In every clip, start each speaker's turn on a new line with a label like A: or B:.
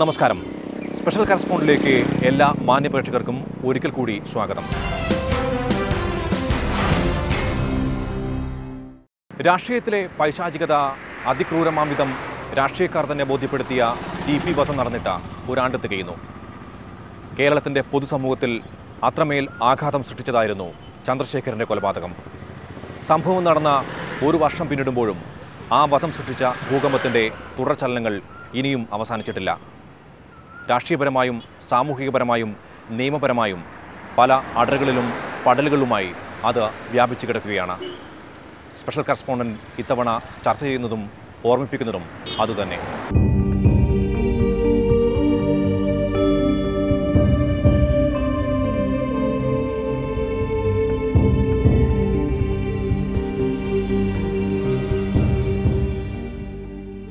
A: നമസ്കാരം. സ്പെഷ്യൽ കറസ്പോണ്ടിലേക്ക് എല്ലാ മാന്യപ്രേക്ഷകർക്കും ഒരിക്കൽ കൂടി സ്വാഗതം. രാഷ്ട്രീയത്തിലെ പൈശാചികത അതിക്രൂരമാംവിധം രാഷ്ട്രീയക്കാർ തന്നെ ബോധ്യപ്പെടുത്തിയ ടി പി വധം നടന്നിട്ട് ഒരാണ്ട് തികയുന്നു. കേരളത്തിന്റെ പൊതുസമൂഹത്തിൽ അത്രമേൽ ആഘാതം സൃഷ്ടിച്ചതായിരുന്നു ചന്ദ്രശേഖരന്റെ കൊലപാതകം. സംഭവം നടന്ന ഒരു വർഷം പിന്നിടുമ്പോഴും ആ വധം സൃഷ്ടിച്ച ഭൂകമ്പത്തിന്റെ തുടർചലനങ്ങൾ ഇനിയും അവസാനിച്ചിട്ടില്ല. രാഷ്ട്രീയപരമായും സാമൂഹികപരമായും നിയമപരമായും പല അടരുകളിലും പടലുകളുമായി അത് വ്യാപിച്ചു കിടക്കുകയാണ്. സ്പെഷ്യൽ കറസ്പോണ്ടന്റ് ഇത്തവണ ചർച്ച ചെയ്യുന്നതും ഓർമ്മിപ്പിക്കുന്നതും അതുതന്നെ.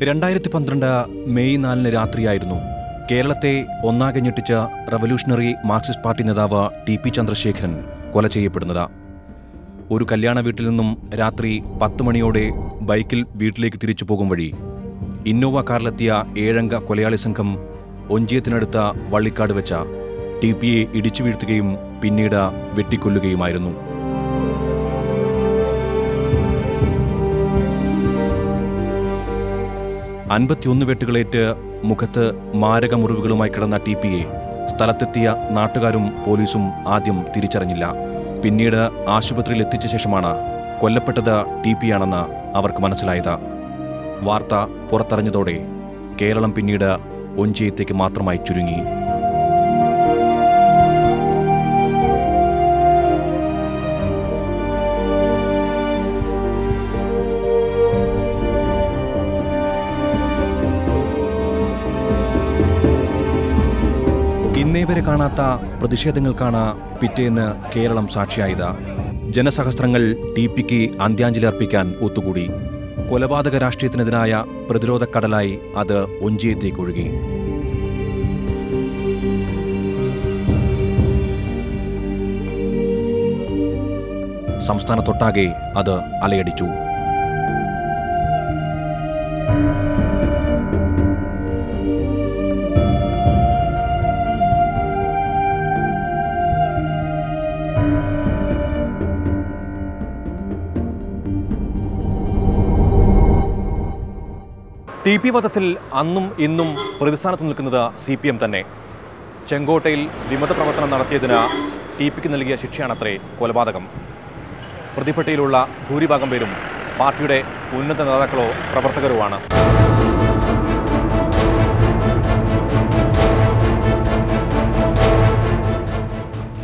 A: രണ്ടായിരത്തി പന്ത്രണ്ട് മെയ് നാലിന് രാത്രിയായിരുന്നു. കേരളത്തെ ഒന്നാകെ ഞെട്ടിച്ച റവല്യൂഷണറി മാർക്സിസ്റ്റ് പാർട്ടി നേതാവ് ടി പി ചന്ദ്രശേഖരൻ കൊല ചെയ്യപ്പെടുന്നത്. ഒരു കല്യാണ വീട്ടിൽ നിന്നും രാത്രി പത്ത് മണിയോടെ ബൈക്കിൽ വീട്ടിലേക്ക് തിരിച്ചു പോകും വഴി ഇന്നോവ കാറിലെത്തിയ ഏഴംഗ കൊലയാളി സംഘം ഒഞ്ചിയത്തിനടുത്ത വള്ളിക്കാട് വെച്ച ടി പിയെ ഇടിച്ചു വീഴ്ത്തുകയും പിന്നീട് വെട്ടിക്കൊല്ലുകയുമായിരുന്നു. അൻപത്തിയൊന്ന് വെട്ടുകളേറ്റ് മുഖത്ത് മാരക മുറിവുകളുമായി കിടന്ന ടി പിയെ സ്ഥലത്തെത്തിയ നാട്ടുകാരും പോലീസും ആദ്യം തിരിച്ചറിഞ്ഞില്ല. പിന്നീട് ആശുപത്രിയിൽ എത്തിച്ച ശേഷമാണ് കൊല്ലപ്പെട്ടത് ടി ആണെന്ന് അവർക്ക് മനസ്സിലായത്. വാർത്ത പുറത്തറിഞ്ഞതോടെ കേരളം പിന്നീട് ഒഞ്ചിയത്തേക്ക് മാത്രമായി ചുരുങ്ങി. കാണാത്ത പ്രതിഷേധങ്ങൾക്കാണ് പിറ്റേന്ന് കേരളം സാക്ഷിയായത്. ജനസഹസ്രങ്ങൾ ടി പിക്ക് അന്ത്യാഞ്ജലി അർപ്പിക്കാൻ ഒത്തുകൂടി. കൊലപാതക രാഷ്ട്രീയത്തിനെതിരായ പ്രതിരോധ കടലായി അത് ഒഞ്ചിയത്തേക്കൊഴുകി സംസ്ഥാനത്തൊട്ടാകെ അത് അലയടിച്ചു. ടി പി വധത്തിൽ അന്നും ഇന്നും പ്രതിസ്ഥാനത്ത് നിൽക്കുന്നത് സി പി എം തന്നെ. ചെങ്കോട്ടയിൽ വിമത പ്രവർത്തനം നടത്തിയതിന് ടി പിക്ക് നൽകിയ ശിക്ഷയാണത്രേ കൊലപാതകം. പ്രതിപട്ടിയിലുള്ള ഭൂരിഭാഗം പേരും പാർട്ടിയുടെ ഉന്നത നേതാക്കളോ പ്രവർത്തകരോ ആണ്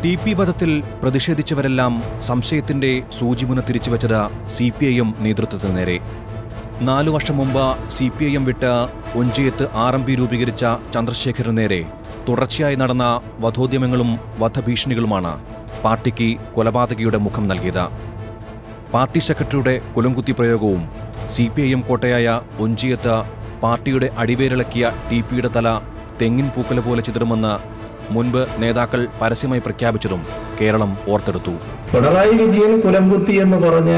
A: ടി പി വധത്തിൽ പ്രതിഷേധിച്ചവരെല്ലാം സംശയത്തിന്റെ സൂചിമുന തിരിച്ചുവച്ചത് സി പി ഐ എം നേതൃത്വത്തിന് നേരെ. നാലു വർഷം മുമ്പ് സി പി ഐ എം വിട്ട് ഒഞ്ചിയത്ത് ആർ എം പി രൂപീകരിച്ച ചന്ദ്രശേഖരന് നേരെ തുടർച്ചയായി നടന്ന വധോദ്യമങ്ങളും വധഭീഷണികളുമാണ് പാർട്ടിക്ക് കൊലപാതകിയുടെ മുഖം നൽകിയത്. പാർട്ടി സെക്രട്ടറിയുടെ കുലംകുത്തി പ്രയോഗവും സി പി ഐ എം കോട്ടയായ ഒഞ്ചിയത്ത് പാർട്ടിയുടെ അടിവേരിളക്കിയ ടി പിയുടെ തല തെങ്ങിൻ പൂക്കല പോലെ ചിതറുമെന്ന് മുൻപ് നേതാക്കൾ പരസ്യമായി പ്രഖ്യാപിച്ചതും കേരളം ഓർത്തെടുത്തു.
B: പിണറായി വിജയൻ കുലംകുത്തി എന്ന് പറഞ്ഞ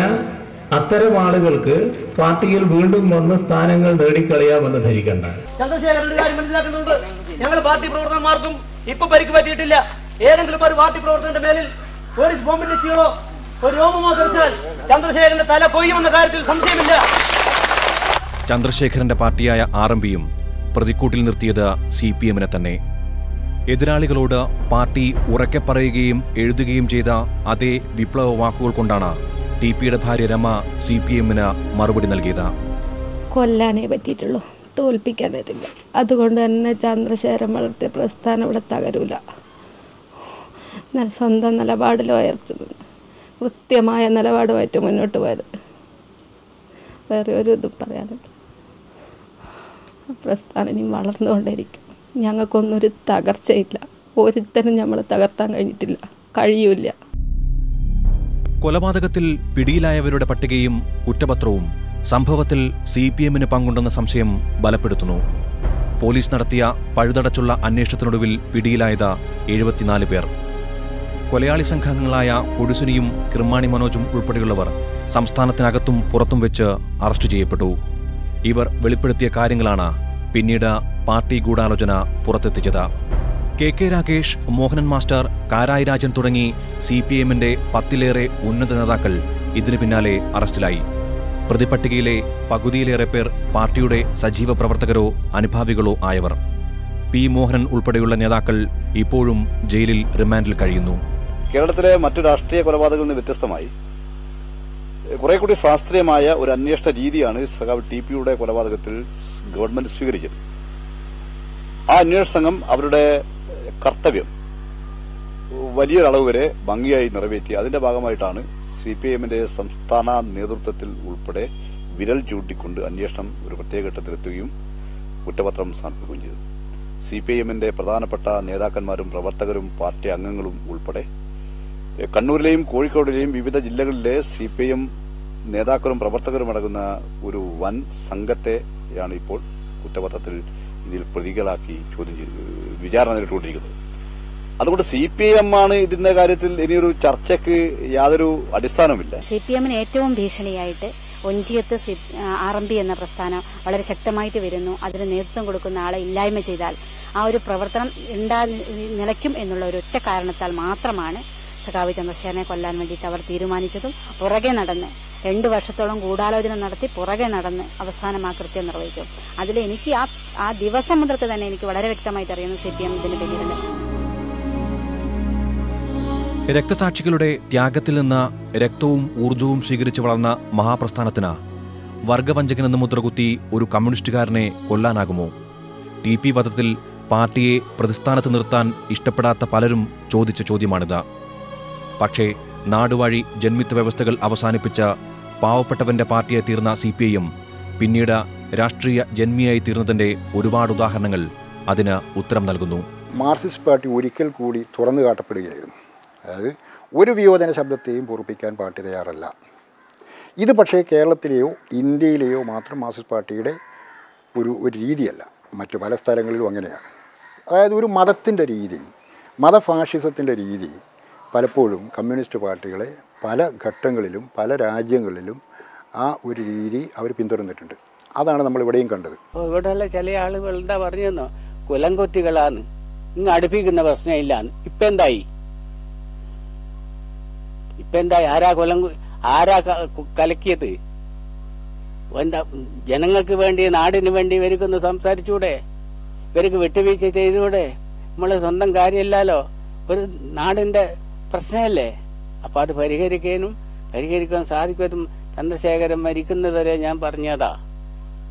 B: അത്തരം ആളുകൾക്ക് പാർട്ടിയിൽ വീണ്ടും വന്ന് സ്ഥാനങ്ങൾ നേടിക്കളയാമെന്ന് ധരിക്കണ്ട.
C: ചന്ദ്രശേഖരന്റെ കാര്യം മനസ്സിലാക്കുന്നുണ്ട് ഞങ്ങൾ പാർട്ടി പ്രവർത്തകന്മാർക്കും ഇപ്പൊ പരിക്ക് പറ്റിയിട്ടില്ല. ഏതെങ്കിലും ഒരു പാർട്ടി പ്രവർത്തകന്റെ മേലിൽ പോലീസ് ബോംബിന്റെ ചീളോ ഒരു രോമമോ തെറിച്ചാൽ ചന്ദ്രശേഖരന്റെ തല കൊയ്യുമെന്ന കാര്യത്തിൽ സംശയമില്ല.
A: ചന്ദ്രശേഖരന്റെ പാർട്ടിയായ ആർ എം പിയും പ്രതിക്കൂട്ടിൽ നിർത്തിയത് സി പി എമ്മിനെ തന്നെ. എതിരാളികളോട് പാർട്ടി ഉറക്കെ പറയുകയും എഴുതുകയും ചെയ്ത അതേ വിപ്ലവ വാക്കുകൾ കൊണ്ടാണ് ടി പിയുടെ ഭാര്യ രമ സി പി എമ്മിന് മറുപടി നൽകിയത്.
D: കൊല്ലാനേ പറ്റിയിട്ടുള്ളൂ. തോൽപ്പിക്കാൻ പറ്റില്ല. അതുകൊണ്ട് തന്നെ ചന്ദ്രശേഖരൻ വളർത്തിയ പ്രസ്ഥാനം ഇവിടെ തകരൂല. സ്വന്തം നിലപാടിൽ ഉയർത്തുന്നു കൃത്യമായ നിലപാടുമായിട്ട് മുന്നോട്ട് പോയത്. വേറെ ഒരു ഇതും പറയാനില്ല. പ്രസ്ഥാനം ഇനി വളർന്നുകൊണ്ടിരിക്കും ഞങ്ങൾക്കൊന്നും ഒരു തകർച്ചയില്ല. ഒരുത്തനും നമ്മൾ തകർത്താൻ കഴിഞ്ഞിട്ടില്ല. കഴിയൂല
A: കൊലപാതകത്തിൽ പിടിയിലായവരുടെ പട്ടികയും കുറ്റപത്രവും സംഭവത്തിൽ സി പി എമ്മിന് പങ്കുണ്ടെന്ന സംശയം ബലപ്പെടുത്തുന്നു. പോലീസ് നടത്തിയ പഴുതടച്ചുള്ള അന്വേഷണത്തിനൊടുവിൽ പിടിയിലായത് എഴുപത്തിനാല് പേർ. കൊലയാളി സംഘങ്ങളായ കൊടിസുനിയും കിർമാണി മനോജും ഉൾപ്പെടെയുള്ളവർ സംസ്ഥാനത്തിനകത്തും പുറത്തും വെച്ച് അറസ്റ്റ് ചെയ്യപ്പെട്ടു. ഇവർ വെളിപ്പെടുത്തിയ കാര്യങ്ങളാണ് പിന്നീട് പാർട്ടി ഗൂഢാലോചന പുറത്തെത്തിച്ചത്. K K Rakesh Mohanan master Karayi Rajan തുടങ്ങി സി പി എമ്മിന്റെ പത്തിലേറെ ഉന്നത നേതാക്കൾ ഇതിനു പിന്നാലെ അറസ്റ്റിലായി. പ്രതിപട്ടികയിലെ പകുതിയിലേറെ പേർ പാർട്ടിയുടെ സജീവ പ്രവർത്തകരോ അനുഭാവികളോ ആയവർ. പി മോഹനൻ ഉൾപ്പെടെയുള്ള നേതാക്കൾ ഇപ്പോഴും ജയിലിൽ റിമാൻഡിൽ കഴിയുന്നു.
E: കേരളത്തിലെ മറ്റു രാഷ്ട്രീയ കൊലപാതകങ്ങളിൽ നിന്ന് വ്യത്യസ്തമായി കുറെ കൂടി ശാസ്ത്രീയമായ ഒരു അന്വേഷണ രീതിയാണ് സഖാവ് ടി പിയുടെ കൊലപാതകത്തിൽ ഗവൺമെന്റ് സ്വീകരിച്ചത്. ആ അന്വേഷണ സംഘം അവരുടെ കർത്തവ്യം. വലിയൊരളവ് വരെ ഭംഗിയായി നിറവേറ്റി അതിന്റെ ഭാഗമായിട്ടാണ് സി പി എമ്മിന്റെ സംസ്ഥാന നേതൃത്വത്തിൽ ഉൾപ്പെടെ വിരൽ ചൂണ്ടിക്കൊണ്ട് അന്വേഷണം ഒരു പ്രത്യേക ഘട്ടത്തിലെത്തുകയും കുറ്റപത്രം സമർപ്പിക്കുകയും ചെയ്തു. സി പി എമ്മിന്റെ പ്രധാനപ്പെട്ട നേതാക്കന്മാരും പ്രവർത്തകരും പാർട്ടി അംഗങ്ങളും ഉൾപ്പെടെ കണ്ണൂരിലെയും കോഴിക്കോടിലെയും വിവിധ ജില്ലകളിലെ സി പി എം നേതാക്കളും പ്രവർത്തകരും അടങ്ങുന്ന ഒരു വൻ സംഘത്തെയാണ് ഇപ്പോൾ കുറ്റപത്രത്തിൽ ഇതിൽ പ്രതികളാക്കി ചോദ്യം ചെയ്ത് വിചാരണ നേരിട്ടുകൊണ്ടിരിക്കുന്നത് അതുകൊണ്ട് സി പി എം ആണ് ഇതിന്റെ കാര്യത്തിൽ ഇനിയൊരു ചർച്ചയ്ക്ക് യാതൊരു അടിസ്ഥാനവുമില്ല.
F: സി പി എമ്മിന് ഏറ്റവും ഭീഷണിയായിട്ട് ഒഞ്ചിയത്ത് ആർ എം പി എന്ന പ്രസ്ഥാനം വളരെ ശക്തമായിട്ട് വരുന്നു. അതിന് നേതൃത്വം കൊടുക്കുന്ന ആളെ ഇല്ലായ്മ ചെയ്താൽ ആ ഒരു പ്രവർത്തനം ഉണ്ടാ നിലയ്ക്കും എന്നുള്ള ഒരു ഒറ്റ കാരണത്താൽ മാത്രമാണ് സഖാവ് ചന്ദ്രശേഖരനെ കൊല്ലാൻ വേണ്ടിയിട്ട് അവർ തീരുമാനിച്ചതും പുറകെ നടന്ന് രണ്ടു വർഷത്തോളം ഗൂഢാലോചന നടത്തി പുറകെ നടന്ന് അവസാനം ആ കൃത്യം നിർവഹിച്ചു. അതിൽ എനിക്ക് ആ ആ ദിവസം മുതൽക്ക് തന്നെ എനിക്ക് വളരെ വ്യക്തമായിട്ട് അറിയുന്നു സി പി എം ഇതിന് പിന്നിലുണ്ട്
A: രക്തസാക്ഷികളുടെ ത്യാഗത്തിൽ നിന്ന് രക്തവും ഊർജവും സ്വീകരിച്ച് വളർന്ന മഹാപ്രസ്ഥാനത്തിന് വർഗവഞ്ചകനെന്ന് മുദ്രകുത്തി ഒരു കമ്മ്യൂണിസ്റ്റുകാരനെ കൊല്ലാനാകുമോ? ടി പി വധത്തിൽ പാർട്ടിയെ പ്രതിസ്ഥാനത്ത് നിർത്താൻ ഇഷ്ടപ്പെടാത്ത പലരും ചോദിച്ച ചോദ്യമാണിത്. പക്ഷേ നാടുവാഴി ജന്മിത്വ വ്യവസ്ഥകൾ അവസാനിപ്പിച്ച പാവപ്പെട്ടവന്റെ പാർട്ടിയായി തീർന്ന സി പി ഐ എം പിന്നീട് രാഷ്ട്രീയ ജന്മിയായി തീർന്നതിന്റെ ഒരുപാട് ഉദാഹരണങ്ങൾ അതിന് ഉത്തരം നൽകുന്നു.
G: മാർക്സിസ്റ്റ് പാർട്ടി ഒരിക്കൽ കൂടി തുറന്നു കാട്ടപ്പെടുകയായിരുന്നു. അതായത് ഒരു വിയോജന ശബ്ദത്തെയും പൊറുപ്പിക്കാൻ പാർട്ടി തയ്യാറല്ല. ഇത് പക്ഷേ കേരളത്തിലെയോ ഇന്ത്യയിലെയോ മാത്രം മാർക്സിസ്റ്റ് പാർട്ടിയുടെ ഒരു ഒരു രീതിയല്ല. മറ്റു പല സ്ഥലങ്ങളിലും അങ്ങനെയാണ്. അതായത് ഒരു മതത്തിന്റെ രീതി മതഫാഷിസത്തിന്റെ രീതി പലപ്പോഴും കമ്മ്യൂണിസ്റ്റ് പാർട്ടികളെ പല ഘട്ടങ്ങളിലും പല രാജ്യങ്ങളിലും ആ ഒരു രീതി അവർ പിന്തുടർന്നിട്ടുണ്ട്. അതാണ് നമ്മൾ ഇവിടെയും കണ്ടത്.
H: ഇവിടെയുള്ള ചില ആളുകൾ എന്താ പറഞ്ഞെന്നോ? കുലംകൊത്തികളാണ് ഇങ്ങ് അടുപ്പിക്കുന്ന പ്രശ്നമില്ലാന്ന്. ഇപ്പൊ എന്തായി? ഇപ്പൊ എന്തായി? ആരാ കൊലം ആരാ കലക്കിയത്? എന്താ ജനങ്ങൾക്ക് വേണ്ടി നാടിന് വേണ്ടി ഇവർക്കൊന്ന് സംസാരിച്ചൂടെ? ഇവർക്ക് വിട്ടുവീഴ്ച ചെയ്തുകൂടെ നമ്മൾ സ്വന്തം കാര്യമില്ലല്ലോ ഒരു നാടിന്റെ പ്രശ്നമല്ലേ? അപ്പൊ അത് പരിഹരിക്കാനും പരിഹരിക്കാൻ സാധിക്കും ചന്ദ്രശേഖരൻ മരിക്കുന്നതുവരെ ഞാൻ പറഞ്ഞതാ.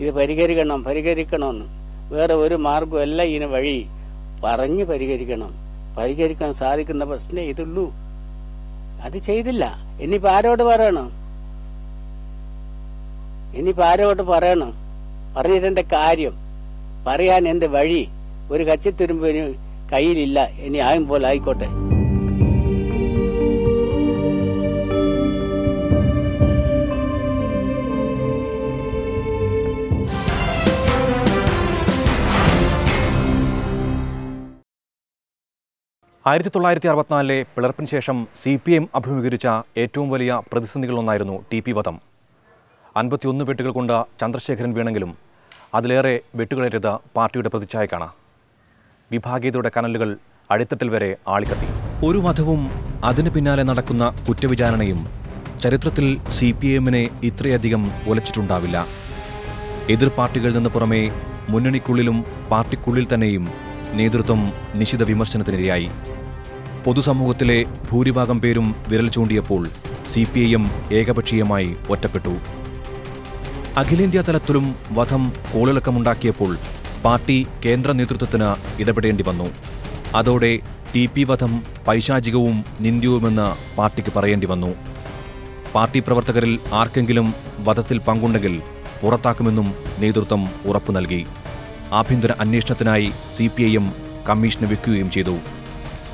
H: ഇത് പരിഹരിക്കണം പരിഹരിക്കണമെന്ന്. വേറെ ഒരു മാർഗമല്ല ഇതിന് വഴി പറഞ്ഞ് പരിഹരിക്കണം. പരിഹരിക്കാൻ സാധിക്കുന്ന പ്രശ്നമേ ഇതുള്ളൂ. അത് ചെയ്തില്ല. ഇനിയിപ്പോ ആരോട് പറയണം? ഇനിയിപ്പോ ആരോട് പറയണം? പറഞ്ഞിട്ടെന്റെ കാര്യം? പറയാൻ എന്റെ വഴി? ഒരു കച്ചിത്തുരുമ്പിന് കയ്യിലില്ല. ഇനി പോലെ ആയിക്കോട്ടെ.
A: ആയിരത്തി തൊള്ളായിരത്തി അറുപത്തിനാലിലെ പിളർപ്പിന് ശേഷം സി പി എം അഭിമുഖീകരിച്ച ഏറ്റവും വലിയ പ്രതിസന്ധികളൊന്നായിരുന്നു ടി പി വധം. അൻപത്തിയൊന്ന് വെട്ടുകൾ കൊണ്ട് ചന്ദ്രശേഖരൻ വീണെങ്കിലും അതിലേറെ വെട്ടുകളേറ്റത് പാർട്ടിയുടെ പ്രതിച്ഛായ പ്രതിച്ഛായക്കാണ്. വിഭാഗീയതയുടെ കനലുകൾ അടിത്തട്ടിൽ വരെ ആളിക്കത്തി. ഒരു വധവും അതിനു പിന്നാലെ നടക്കുന്ന കുറ്റവിചാരണയും ചരിത്രത്തിൽ സി പി എമ്മിനെ ഇത്രയധികം ഒലച്ചിട്ടുണ്ടാവില്ല. എതിർ പാർട്ടികളിൽ നിന്ന് പുറമെ മുന്നണിക്കുള്ളിലും പാർട്ടിക്കുള്ളിൽ തന്നെയും നേതൃത്വം നിശിത വിമർശനത്തിനിരയായി. പൊതുസമൂഹത്തിലെ ഭൂരിഭാഗം പേരും വിരൽ ചൂണ്ടിയപ്പോൾ സി പി ഐ എം ഏകപക്ഷീയമായി ഒറ്റപ്പെട്ടു. അഖിലേന്ത്യാ തലത്തിലും വധം കോളിളക്കമുണ്ടാക്കിയപ്പോൾ പാർട്ടി കേന്ദ്ര നേതൃത്വത്തിന് ഇടപെടേണ്ടി വന്നു. അതോടെ ടി പി വധം പൈശാചികവും നിന്ദ്യവുമെന്ന് പാർട്ടിക്ക് പറയേണ്ടി വന്നു. പാർട്ടി പ്രവർത്തകരിൽ ആർക്കെങ്കിലും വധത്തിൽ പങ്കുണ്ടെങ്കിൽ പുറത്താക്കുമെന്നും നേതൃത്വം ഉറപ്പു നൽകി ആഭ്യന്തര അന്വേഷണത്തിനായി സി കമ്മീഷന് വെക്കുകയും ചെയ്തു.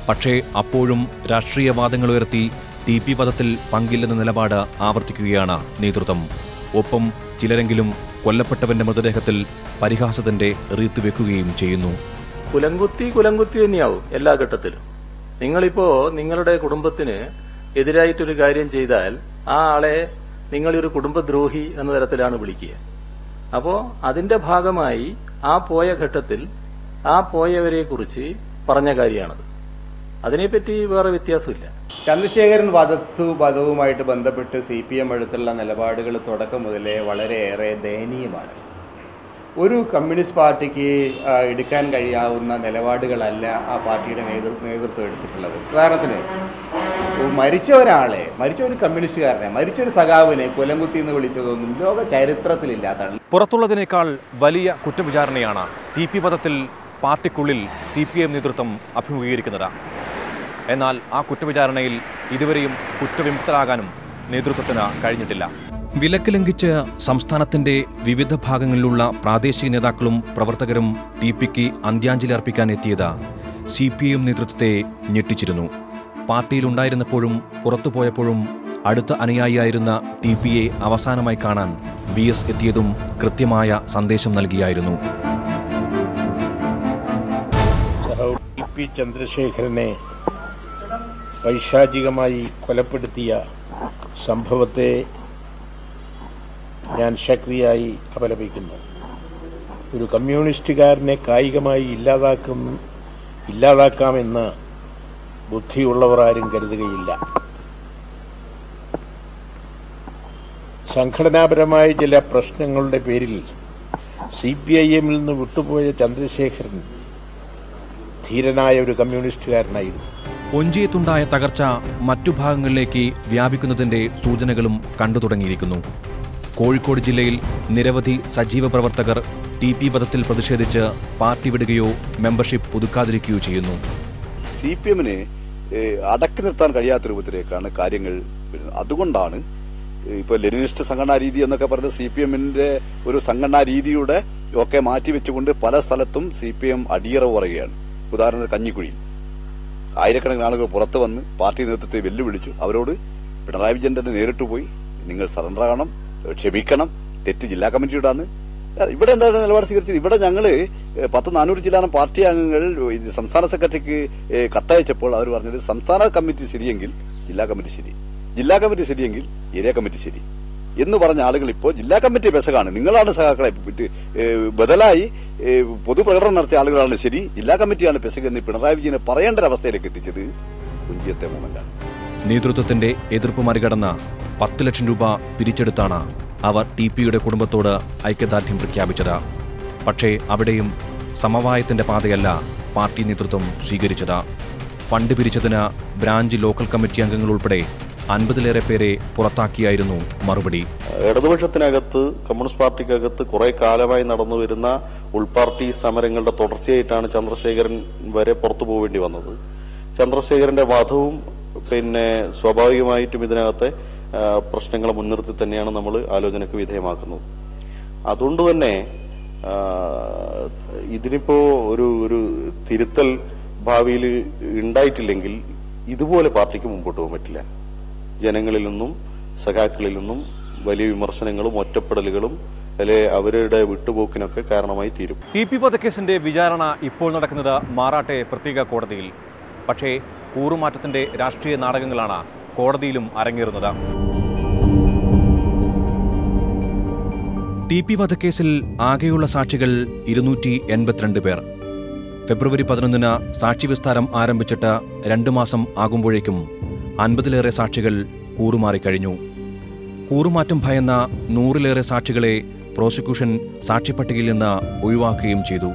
A: പക്ഷേ അപ്പോഴും രാഷ്ട്രീയവാദങ്ങൾ ഉയർത്തി ടി പി പദത്തിൽ പങ്കില്ലെന്ന നിലപാട് ആവർത്തിക്കുകയാണ് നേതൃത്വം. ഒപ്പം ചിലരെങ്കിലും കൊല്ലപ്പെട്ടവന്റെ മൃതദേഹത്തിൽ പരിഹാസത്തിന്റെ റീത്ത് വെക്കുകയും ചെയ്യുന്നു.
B: കുലങ്കുത്തി കുലങ്കുത്തി തന്നെയാവും എല്ലാ ഘട്ടത്തിലും. നിങ്ങളിപ്പോ നിങ്ങളുടെ കുടുംബത്തിന് എതിരായിട്ടൊരു കാര്യം ചെയ്താൽ ആ ആളെ നിങ്ങളൊരു കുടുംബദ്രോഹി എന്ന തരത്തിലാണ് വിളിക്കുക.
I: അപ്പോൾ അതിന്റെ ഭാഗമായി ആ പോയ ഘട്ടത്തിൽ ആ പോയവരെ കുറിച്ച് പറഞ്ഞ കാര്യമാണത്. അതിനെപ്പറ്റി വേറെ വ്യത്യാസമില്ല.
J: ചന്ദ്രശേഖരൻ വധത്തു വധവുമായിട്ട് ബന്ധപ്പെട്ട് സി പി എം എടുത്തുള്ള നിലപാടുകൾ തുടക്കം മുതലേ വളരെയേറെ ദയനീയമാണ്. ഒരു കമ്മ്യൂണിസ്റ്റ് പാർട്ടിക്ക് എടുക്കാൻ കഴിയാവുന്ന നിലപാടുകളല്ല ആ പാർട്ടിയുടെ നേതൃ നേതൃത്വം എടുത്തിട്ടുള്ളത്. ഉദാഹരണത്തിന് മരിച്ച ഒരാളെ മരിച്ച ഒരു കമ്മ്യൂണിസ്റ്റുകാരനെ മരിച്ച ഒരു സഖാവിനെ കൊലംകുത്തി എന്ന് വിളിച്ചതൊന്നും ലോക ചരിത്രത്തിലില്ലാത്തതാണ്.
A: പുറത്തുള്ളതിനേക്കാൾ വലിയ കുറ്റവിചാരണയാണ് ടി പി വധത്തിൽ പാർട്ടിക്കുള്ളിൽ സി പി എം നേതൃത്വം അഭിമുഖീകരിക്കുന്നത്. എന്നാൽ ആ കുറ്റവിചാരണയിൽ ഇതുവരെയും കുറ്റവിമുക്തരാകാനും നേതൃത്വത്തിന് കഴിഞ്ഞിട്ടില്ല. വിലക്ക് ലംഘിച്ച് സംസ്ഥാനത്തിന്റെ വിവിധ ഭാഗങ്ങളിലുള്ള പ്രാദേശിക നേതാക്കളും പ്രവർത്തകരും ടി പിക്ക് അന്ത്യാഞ്ജലി അർപ്പിക്കാൻ എത്തിയത് സി പി എം നേതൃത്വത്തെ ഞെട്ടിച്ചിരുന്നു. പാർട്ടിയിലുണ്ടായിരുന്നപ്പോഴും പുറത്തുപോയപ്പോഴും അടുത്ത അനുയായിയായിരുന്ന ടി പിയെ അവസാനമായി കാണാൻ വി എസ് എത്തിയതും കൃത്യമായ സന്ദേശം നൽകിയായിരുന്നു.
K: പി ചന്ദ്രശേഖരനെ പൈശാചികമായി കൊലപ്പെടുത്തിയ സംഭവത്തെ ഞാൻ ശക്തിയായി അപലപിക്കുന്നു. ഒരു കമ്മ്യൂണിസ്റ്റുകാരനെ കായികമായി ഇല്ലാതാക്കും ഇല്ലാതാക്കാമെന്ന് ബുദ്ധിയുള്ളവർ ആരും കരുതുകയില്ല. സംഘടനാപരമായ ചില പ്രശ്നങ്ങളുടെ പേരിൽ സി പി ഐ എമ്മിൽ നിന്ന് വിട്ടുപോയ ചന്ദ്രശേഖരൻ ധീരനായ ഒരു കമ്മ്യൂണിസ്റ്റുകാരനായിരുന്നു.
A: ഒഞ്ചിയത്തുണ്ടായ തകർച്ച മറ്റു ഭാഗങ്ങളിലേക്ക് വ്യാപിക്കുന്നതിന്റെ സൂചനകളും കണ്ടു തുടങ്ങിയിരിക്കുന്നു. കോഴിക്കോട് ജില്ലയിൽ നിരവധി സജീവ പ്രവർത്തകർ ടി പി പദത്തിൽ പ്രതിഷേധിച്ച് പാർട്ടി വിടുകയോ മെമ്പർഷിപ്പ് പുതുക്കാതിരിക്കുകയോ ചെയ്യുന്നു.
E: സി പി എമ്മിനെ അടക്കി നിർത്താൻ കഴിയാത്ത രൂപത്തിലേക്കാണ് കാര്യങ്ങൾ അതുകൊണ്ടാണ് ഇപ്പൊ ലെനിനിസ്റ്റ് സംഘടനാ രീതി എന്നൊക്കെ പറഞ്ഞ് സി പി എമ്മിന്റെ ഒരു സംഘടനാ രീതിയുടെ ഒക്കെ മാറ്റിവെച്ചുകൊണ്ട് പല സ്ഥലത്തും സി പി എം അടിയറവ് പറയുകയാണ്. ഉദാഹരണത്തിന് കഞ്ഞിക്കുഴിയിൽ ആയിരക്കണക്കിന് ആളുകൾ പുറത്തു വന്ന് പാർട്ടി നേതൃത്വത്തെ വെല്ലുവിളിച്ചു. അവരോട് പിണറായി വിജയൻ തന്നെ നേരിട്ട് പോയി. നിങ്ങൾ സറണ്ടർ ആകണം ക്ഷമിക്കണം തെറ്റ് ജില്ലാ കമ്മിറ്റിയുടെയാണ് ഇവിടെ എന്താണ് നിലപാട് സ്വീകരിച്ചത്? ഇവിടെ ഞങ്ങൾ പത്ത് നാനൂറ് ജില്ലാ പാർട്ടി അംഗങ്ങൾ സംസ്ഥാന സെക്രട്ടറിക്ക് കത്തയച്ചപ്പോൾ അവർ പറഞ്ഞത് സംസ്ഥാന കമ്മിറ്റി ശരിയെങ്കിൽ ജില്ലാ കമ്മിറ്റി ശരി. ജില്ലാ കമ്മിറ്റി ശരിയെങ്കിൽ ഏരിയ കമ്മിറ്റി ശരി. എന്ന് പറഞ്ഞ ആളുകൾ ഇപ്പോൾ ജില്ലാ കമ്മിറ്റി പെസകാണ് നിങ്ങളാണ് സഹാക്കളെ ബദലായി പൊതുപ്രകടനം നടത്തിയ ആളുകളാണ് ശരി. ജില്ലാ കമ്മിറ്റിയാണ് പെസക് എന്ന് പിണറായി വിജയനെ പറയേണ്ട ഒരവസ്ഥയിലേക്ക് എത്തിച്ചത് കുഞ്ചിയത്തെ മൂമെന്റാണ്
A: നേതൃത്വത്തിന്റെ എതിർപ്പ് മറികടന്ന പത്ത് ലക്ഷം രൂപ പിരിച്ചെടുത്താണ് അവർ ടി പിയുടെ കുടുംബത്തോട് ഐക്യദാർഢ്യം പ്രഖ്യാപിച്ചത്. പക്ഷേ അവിടെയും സമവായത്തിന്റെ പാതയല്ല പാർട്ടി നേതൃത്വം സ്വീകരിച്ചത്. ഫണ്ട് പിരിച്ചതിന് ബ്രാഞ്ച് ലോക്കൽ കമ്മിറ്റി അംഗങ്ങൾ ഉൾപ്പെടെ അൻപതിലേറെ പേരെ പുറത്താക്കിയായിരുന്നു മറുപടി.
L: ഇടതുപക്ഷത്തിനകത്ത് കമ്മ്യൂണിസ്റ്റ് പാർട്ടിക്കകത്ത് കുറെ കാലമായി നടന്നു വരുന്ന ഉൾപാർട്ടി സമരങ്ങളുടെ തുടർച്ചയായിട്ടാണ് ചന്ദ്രശേഖരൻ വരെ പുറത്തു പോവേണ്ടി വന്നത്. ചന്ദ്രശേഖരന്റെ വധവും പിന്നെ സ്വാഭാവികമായിട്ടും ഇതിനകത്തെ പ്രശ്നങ്ങളെ മുൻനിർത്തി തന്നെയാണ് നമ്മൾ ആലോചനയ്ക്ക് വിധേയമാക്കുന്നത്. അതുകൊണ്ട് തന്നെ ഇതിനിപ്പോ ഒരു ഒരു തിരുത്തൽ ഭാവിയിൽ ഉണ്ടായിട്ടില്ലെങ്കിൽ ഇതുപോലെ പാർട്ടിക്ക് മുമ്പോട്ട് പോകാൻ പറ്റില്ല. ജനങ്ങളിൽ നിന്നും സഖാക്കളിൽ നിന്നും വലിയ വിമർശനങ്ങളും ഒറ്റപ്പെടലുകളും അല്ലെ അവരുടെ വിട്ടുപോക്കിനൊക്കെ കാരണമായി തീരും.
A: ടി പി വധക്കേസിന്റെ വിചാരണ ഇപ്പോൾ നടക്കുന്നത് മാറാട്ടെ പ്രത്യേക കോടതിയിൽ. പക്ഷേ കൂറുമാറ്റത്തിന്റെ രാഷ്ട്രീയ നാടകങ്ങളാണ് കോടതിയിലും അരങ്ങേറുന്നത്. ടി പി വധക്കേസിൽ ആകെയുള്ള സാക്ഷികൾ ഇരുന്നൂറ്റി എൺപത്തിരണ്ട് പേർ. ഫെബ്രുവരി പതിനൊന്നിന് സാക്ഷി വിസ്താരം ആരംഭിച്ചിട്ട് രണ്ട് മാസം ആകുമ്പോഴേക്കും അൻപതിലേറെ സാക്ഷികൾ കൂറുമാറിക്കഴിഞ്ഞു. കൂറുമാറ്റം ഭയന്ന നൂറിലേറെ സാക്ഷികളെ പ്രോസിക്യൂഷൻ സാക്ഷിപ്പട്ടികയിൽ നിന്ന് ഒഴിവാക്കുകയും ചെയ്തു.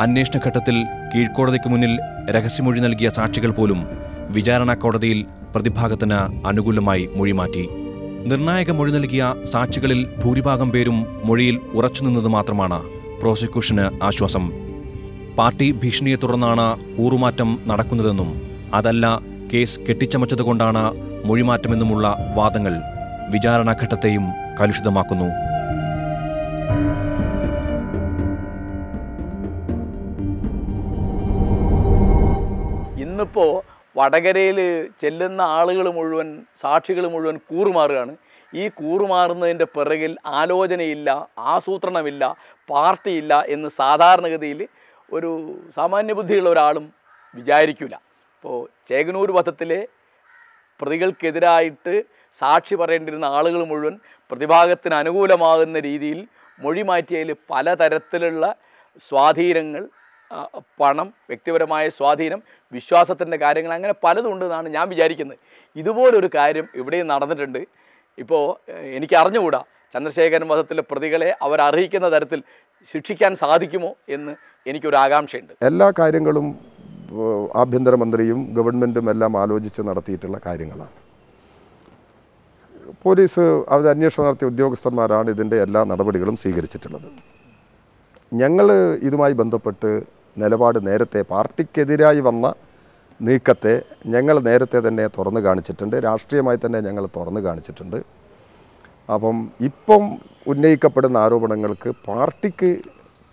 A: അന്വേഷണഘട്ടത്തിൽ കീഴ്ക്കോടതിക്ക് മുന്നിൽ രഹസ്യമൊഴി നൽകിയ സാക്ഷികൾ പോലും വിചാരണ കോടതിയിൽ പ്രതിഭാഗത്തിന് അനുകൂലമായി മൊഴിമാറ്റി. നിർണായക മൊഴി നൽകിയ സാക്ഷികളിൽ ഭൂരിഭാഗം പേരും മൊഴിയിൽ ഉറച്ചുനിന്നത് മാത്രമാണ് പ്രോസിക്യൂഷന് ആശ്വാസം. പാർട്ടി ഭീഷണിയെ തുടർന്നാണ് കൂറുമാറ്റം നടക്കുന്നതെന്നും അതല്ല കേസ് കെട്ടിച്ചമച്ചതുകൊണ്ടാണ് മൊഴിമാറ്റമെന്നുമുള്ള വാദങ്ങൾ വിചാരണഘട്ടത്തെയും കലുഷിതമാക്കുന്നു.
M: ഇന്നിപ്പോൾ വടകരയിൽ ചെല്ലുന്ന ആളുകൾ മുഴുവൻ സാക്ഷികൾ മുഴുവൻ കൂറുമാറുകയാണ്. ഈ കൂറുമാറുന്നതിന്റെ പിറകിൽ ആലോചനയില്ല ആസൂത്രണമില്ല പാർട്ടിയില്ല എന്ന് സാധാരണഗതിയിൽ ഒരു സാമാന്യ ബുദ്ധിയുള്ള ഒരാളും വിചാരിക്കില്ല ഇപ്പോൾ ചേകനൂർ വധത്തിലെ പ്രതികൾക്കെതിരായിട്ട് സാക്ഷി പറയേണ്ടിരുന്ന ആളുകൾ മുഴുവൻ പ്രതിഭാഗത്തിന് അനുകൂലമാകുന്ന രീതിയിൽ മൊഴി മാറ്റിയതിൽ പലതരത്തിലുള്ള സ്വാധീനങ്ങൾ പണം വ്യക്തിപരമായ സ്വാധീനം വിശ്വാസത്തിന്റെ കാര്യങ്ങൾ അങ്ങനെ പലതുണ്ട് എന്നാണ് ഞാൻ വിചാരിക്കുന്നത്. ഇതുപോലൊരു കാര്യം ഇവിടെയും നടന്നിട്ടുണ്ട്. ഇപ്പോൾ എനിക്ക് അറിഞ്ഞുകൂടാ ചന്ദ്രശേഖരൻ വധത്തിലെ പ്രതികളെ അവരറിയിക്കുന്ന തരത്തിൽ ശിക്ഷിക്കാൻ സാധിക്കുമോ എന്ന് എനിക്കൊരു ആകാംക്ഷയുണ്ട്
N: എല്ലാ കാര്യങ്ങളും ആഭ്യന്തരമന്ത്രിയും ഗവൺമെന്റും എല്ലാം ആലോചിച്ച് നടത്തിയിട്ടുള്ള കാര്യങ്ങളാണ്. പോലീസ് അത് അന്വേഷണം നടത്തിയ ഉദ്യോഗസ്ഥന്മാരാണ് ഇതിന്റെ എല്ലാ നടപടികളും സ്വീകരിച്ചിട്ടുള്ളത്. ഞങ്ങൾ ഇതുമായി ബന്ധപ്പെട്ട് നിലപാട് നേരത്തെ പാർട്ടിക്കെതിരായി വന്ന നീക്കത്തെ ഞങ്ങൾ നേരത്തെ തന്നെ തുറന്നു കാണിച്ചിട്ടുണ്ട്. രാഷ്ട്രീയമായി തന്നെ ഞങ്ങൾ തുറന്നു കാണിച്ചിട്ടുണ്ട്. അപ്പം ഇപ്പം ഉന്നയിക്കപ്പെടുന്ന ആരോപണങ്ങൾക്ക് പാർട്ടിക്ക്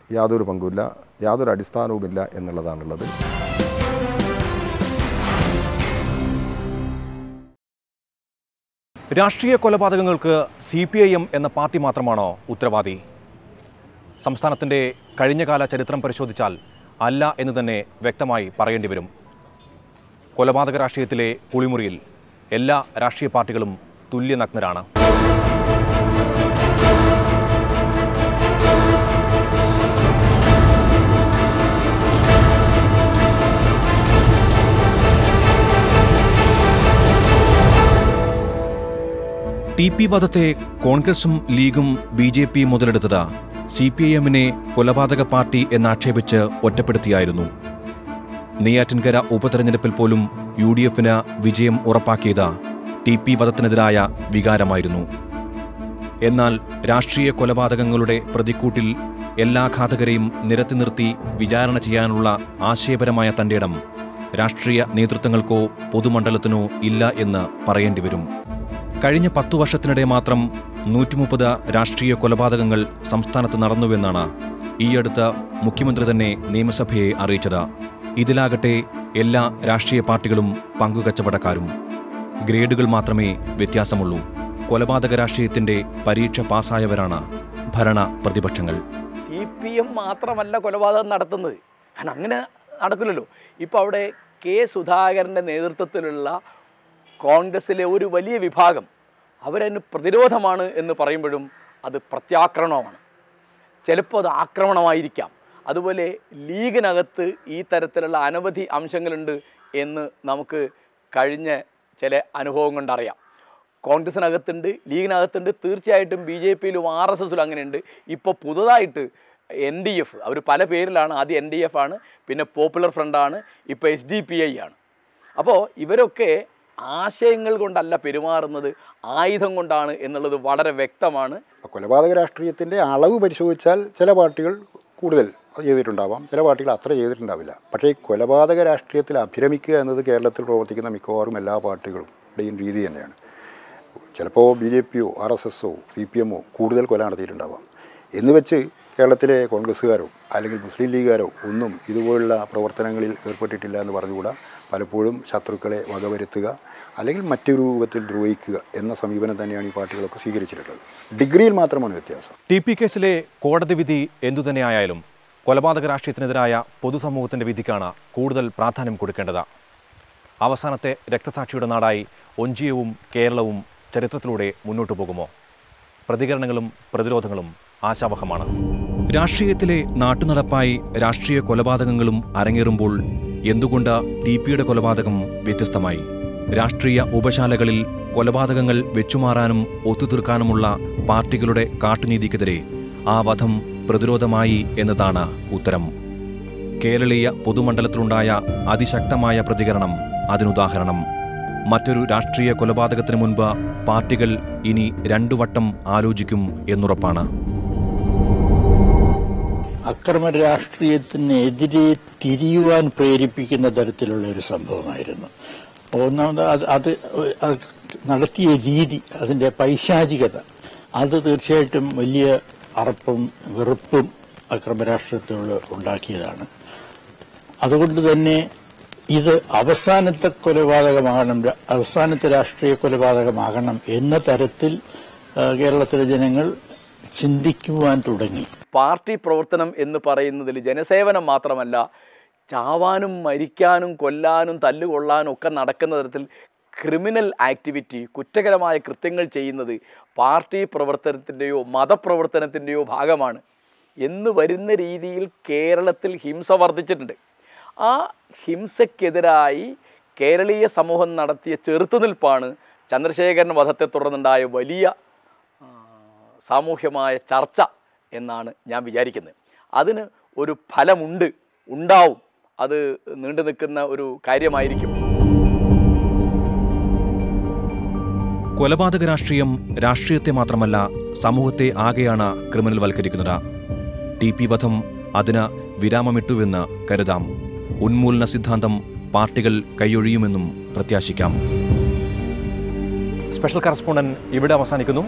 N: യാതൊരു പങ്കുമില്ല യാതൊരു അടിസ്ഥാനവുമില്ല എന്നുള്ളതാണുള്ളത്.
A: രാഷ്ട്രീയ കൊലപാതകങ്ങൾക്ക് സി പി ഐ എം എന്ന പാർട്ടി മാത്രമാണോ ഉത്തരവാദി? സംസ്ഥാനത്തിന്റെ കഴിഞ്ഞകാല ചരിത്രം പരിശോധിച്ചാൽ അല്ല എന്ന് തന്നെ വ്യക്തമായി പറയേണ്ടി വരും. കൊലപാതക രാഷ്ട്രീയത്തിലെ കുളിമുറിയിൽ എല്ലാ രാഷ്ട്രീയ പാർട്ടികളും തുല്യനഗ്നരാണ്. ടി പി വധത്തെ കോൺഗ്രസും ലീഗും ബി ജെ പിയും മുതലെടുത്തത് സി പി ഐ എമ്മിനെ കൊലപാതക പാർട്ടി എന്നാക്ഷേപിച്ച് ഒറ്റപ്പെടുത്തിയായിരുന്നു. നെയ്യാറ്റിൻകര ഉപതെരഞ്ഞെടുപ്പിൽ പോലും യു ഡി എഫിന് വിജയം ഉറപ്പാക്കിയത് ടി പി വധത്തിനെതിരായ വികാരമായിരുന്നു. എന്നാൽ രാഷ്ട്രീയ കൊലപാതകങ്ങളുടെ പ്രതിക്കൂട്ടിൽ എല്ലാ ഘാതകരെയും നിരത്തി നിർത്തി വിചാരണ ചെയ്യാനുള്ള ആശയപരമായ തന്റെ ഇടം രാഷ്ട്രീയ നേതൃത്വങ്ങൾക്കോ പൊതുമണ്ഡലത്തിനോ ഇല്ല എന്ന് പറയേണ്ടി വരും കഴിഞ്ഞ പത്തു വർഷത്തിനിടെ മാത്രം നൂറ്റിമുപ്പത് രാഷ്ട്രീയ കൊലപാതകങ്ങൾ സംസ്ഥാനത്ത് നടന്നുവെന്നാണ് ഈയടുത്ത് മുഖ്യമന്ത്രി തന്നെ നിയമസഭയെ അറിയിച്ചത്. ഇതിലാകട്ടെ എല്ലാ രാഷ്ട്രീയ പാർട്ടികളും പങ്കുകച്ചവടക്കാരും. ഗ്രേഡുകൾ മാത്രമേ വ്യത്യാസമുള്ളൂ. കൊലപാതക രാഷ്ട്രീയത്തിന്റെ പരീക്ഷ പാസ്സായവരാണ് ഭരണ പ്രതിപക്ഷങ്ങൾ.
M: സി പി എം മാത്രമല്ല കൊലപാതകം നടത്തുന്നത്. കാരണം അങ്ങനെ നടക്കില്ലല്ലോ. ഇപ്പോൾ അവിടെ കെ സുധാകരന്റെ നേതൃത്വത്തിലുള്ള കോൺഗ്രസ്സിലെ ഒരു വലിയ വിഭാഗം അവരതിന് പ്രതിരോധമാണ് എന്ന് പറയുമ്പോഴും അത് പ്രത്യാക്രമണമാണ്. ചിലപ്പോൾ അത് ആക്രമണമായിരിക്കാം. അതുപോലെ ലീഗിനകത്ത് ഈ തരത്തിലുള്ള അനവധി അംശങ്ങളുണ്ട് എന്ന് നമുക്ക് കഴിഞ്ഞ ചില അനുഭവം കൊണ്ടറിയാം കോൺഗ്രസിനകത്തുണ്ട് ലീഗിനകത്തുണ്ട് തീർച്ചയായിട്ടും ബി ജെ പിയിലും ആർ എസ് എസിലും അങ്ങനെയുണ്ട്. ഇപ്പോൾ പുതുതായിട്ട് എൻ ഡി എഫ് അവർ പല പേരിലാണ് ആദ്യം എൻ ഡി എഫ് ആണ് പിന്നെ പോപ്പുലർ ഫ്രണ്ടാണ് ഇപ്പോൾ എസ് ഡി പി ഐ ആണ്. അപ്പോൾ ഇവരൊക്കെ ആശയങ്ങൾ കൊണ്ടല്ല പെരുമാറുന്നത് ആയുധം കൊണ്ടാണ് എന്നുള്ളത് വളരെ വ്യക്തമാണ്.
G: കൊലപാതക രാഷ്ട്രീയത്തിന്റെ അളവ് പരിശോധിച്ചാൽ ചില പാർട്ടികൾ കൂടുതൽ ചെയ്തിട്ടുണ്ടാവാം ചില പാർട്ടികൾ അത്ര ചെയ്തിട്ടുണ്ടാവില്ല. പക്ഷേ കൊലപാതക രാഷ്ട്രീയത്തിൽ അഭിരമിക്കുക എന്നത് കേരളത്തിൽ പ്രവർത്തിക്കുന്ന മിക്കവാറും എല്ലാ പാർട്ടികളുടെയും രീതി തന്നെയാണ്. ചിലപ്പോൾ ബി ജെ പിയോ ആർ എസ് എസോ സി പി എമ്മോ കൂടുതൽ കൊല നടത്തിയിട്ടുണ്ടാവാം. എന്ന് വെച്ച് കേരളത്തിലെ കോൺഗ്രസ്സുകാരോ അല്ലെങ്കിൽ മുസ്ലിം ലീഗുകാരോ ഒന്നും ഇതുപോലുള്ള പ്രവർത്തനങ്ങളിൽ ഏർപ്പെട്ടിട്ടില്ല എന്ന് പറഞ്ഞുകൂടാ. പലപ്പോഴും ശത്രുക്കളെ വകവരുത്തുക അല്ലെങ്കിൽ മറ്റൊരു രൂപത്തിൽ ദ്രോഹിക്കുക എന്ന സമീപനം തന്നെയാണ് ഈ പാർട്ടികളൊക്കെ സ്വീകരിച്ചിട്ടുള്ളത്. ഡിഗ്രിയിൽ മാത്രമാണ് വ്യത്യാസം.
A: ടി പി കേസിലെ കോടതി വിധി എന്തുതന്നെയായാലും കൊലപാതക രാഷ്ട്രീയത്തിനെതിരായ പൊതുസമൂഹത്തിന്റെ വിധിക്കാണ് കൂടുതൽ പ്രാധാന്യം കൊടുക്കേണ്ടത്. അവസാനത്തെ രക്തസാക്ഷിയുടെ നാടായി ഒഞ്ചിയവും കേരളവും ചരിത്രത്തിലൂടെ മുന്നോട്ടു പോകുമോ? പ്രതികരണങ്ങളും പ്രതിരോധങ്ങളും ആശാവഹമാണ്. രാഷ്ട്രീയത്തിലെ നാട്ടുനടപ്പായി രാഷ്ട്രീയ കൊലപാതകങ്ങളും അരങ്ങേറുമ്പോൾ എന്തുകൊണ്ട് ടി പിയുടെ കൊലപാതകം വ്യത്യസ്തമായി? രാഷ്ട്രീയ ഉപശാലകളിൽ കൊലപാതകങ്ങൾ വെച്ചുമാറാനും ഒത്തുതീർക്കാനുമുള്ള പാർട്ടികളുടെ കാട്ടുനീതിക്കെതിരെ ആ വധം പ്രതിരോധമായി എന്നതാണ് ഉത്തരം. കേരളീയ പൊതുമണ്ഡലത്തിലുണ്ടായ അതിശക്തമായ പ്രതികരണം അതിനുദാഹരണം. മറ്റൊരു രാഷ്ട്രീയ കൊലപാതകത്തിന് മുൻപ് പാർട്ടികൾ ഇനി രണ്ടു വട്ടം ആലോചിക്കും എന്നുറപ്പാണ്.
O: അക്രമ രാഷ്ട്രീയത്തിനെതിരെ തിരിയുവാൻ പ്രേരിപ്പിക്കുന്ന തരത്തിലുള്ള ഒരു സംഭവമായിരുന്നു. ഒന്നാമത് അത് അത് നടത്തിയ രീതി അതിന്റെ പൈശാചികത അത് തീർച്ചയായിട്ടും വലിയ അറപ്പും വെറുപ്പും അക്രമരാഷ്ട്രീയത്തോട് ഉണ്ടാക്കിയതാണ്. അതുകൊണ്ട് തന്നെ ഇത് അവസാനത്തെ കൊലപാതകമാകണം അവസാനത്തെ രാഷ്ട്രീയ കൊലപാതകമാകണം എന്ന തരത്തിൽ കേരളത്തിലെ ജനങ്ങൾ ചിന്തിക്കുവാൻ തുടങ്ങി.
M: പാർട്ടി പ്രവർത്തനം എന്ന് പറയുന്നതിൽ ജനസേവനം മാത്രമല്ല ചാവാനും മരിക്കാനും കൊല്ലാനും തല്ലുകൊള്ളാനും ഒക്കെ നടക്കുന്ന തരത്തിൽ ക്രിമിനൽ ആക്ടിവിറ്റി കുറ്റകരമായ കൃത്യങ്ങൾ ചെയ്യുന്നത് പാർട്ടി പ്രവർത്തനത്തിന്റെയോ മതപ്രവർത്തനത്തിന്റെയോ ഭാഗമാണ്. എന്ന് വരുന്ന രീതിയിൽ കേരളത്തിൽ ഹിംസ വർദ്ധിച്ചിട്ടുണ്ട്. ആ ഹിംസയ്ക്കെതിരായി കേരളീയ സമൂഹം നടത്തിയ ചെറുത്തുനിൽപ്പാണ് ചന്ദ്രശേഖരൻ വധത്തെ തുടർന്നുണ്ടായ വലിയ സാമൂഹ്യമായ ചർച്ച. എന്നാണ് ഞാൻ വിചാരിക്കുന്നത്. അതിന് ഒരു ഫലമുണ്ട് ഉണ്ടാവും. അത് നീണ്ടു നിൽക്കുന്ന ഒരു കാര്യമായിരിക്കും.
A: കൊലപാതക രാഷ്ട്രീയം രാഷ്ട്രീയത്തെ മാത്രമല്ല സമൂഹത്തെ ആകെയാണ് ക്രിമിനൽ വൽക്കരിക്കുന്നത് ടി പി വധം അതിന് വിരാമമിട്ടുവെന്ന് കരുതാം. ഉന്മൂലന സിദ്ധാന്തം പാർട്ടികൾ കൈയൊഴിയുമെന്നും പ്രത്യാശിക്കാം. സ്പെഷ്യൽ കറസ്പോണ്ടന്റ് ഇവിടെ അവസാനിക്കുന്നു.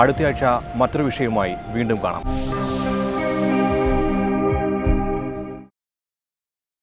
A: അടുത്തയാഴ്ച മറ്റൊരു വിഷയവുമായി വീണ്ടും കാണാം